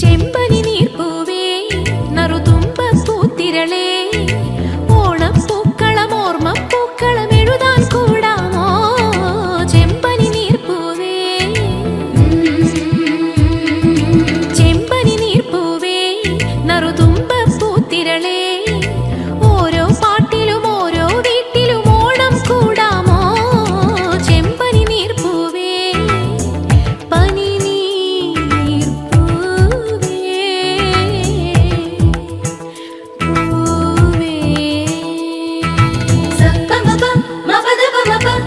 ചെമ്പനി നീർപ്പൂവേ നറുതുമ്പ പൂത്തിരളേ. ഓണപ്പൂക്കളം ഓർമ്മപ്പൂക്കളം എഴുതാൻ കൂടാമോ? ചെമ്പനി നീർപ്പൂവേ. ചെമ്പനി നീർപ്പൂവേ നറുതുമ്പ പൂത്തിരളേ. Kalabı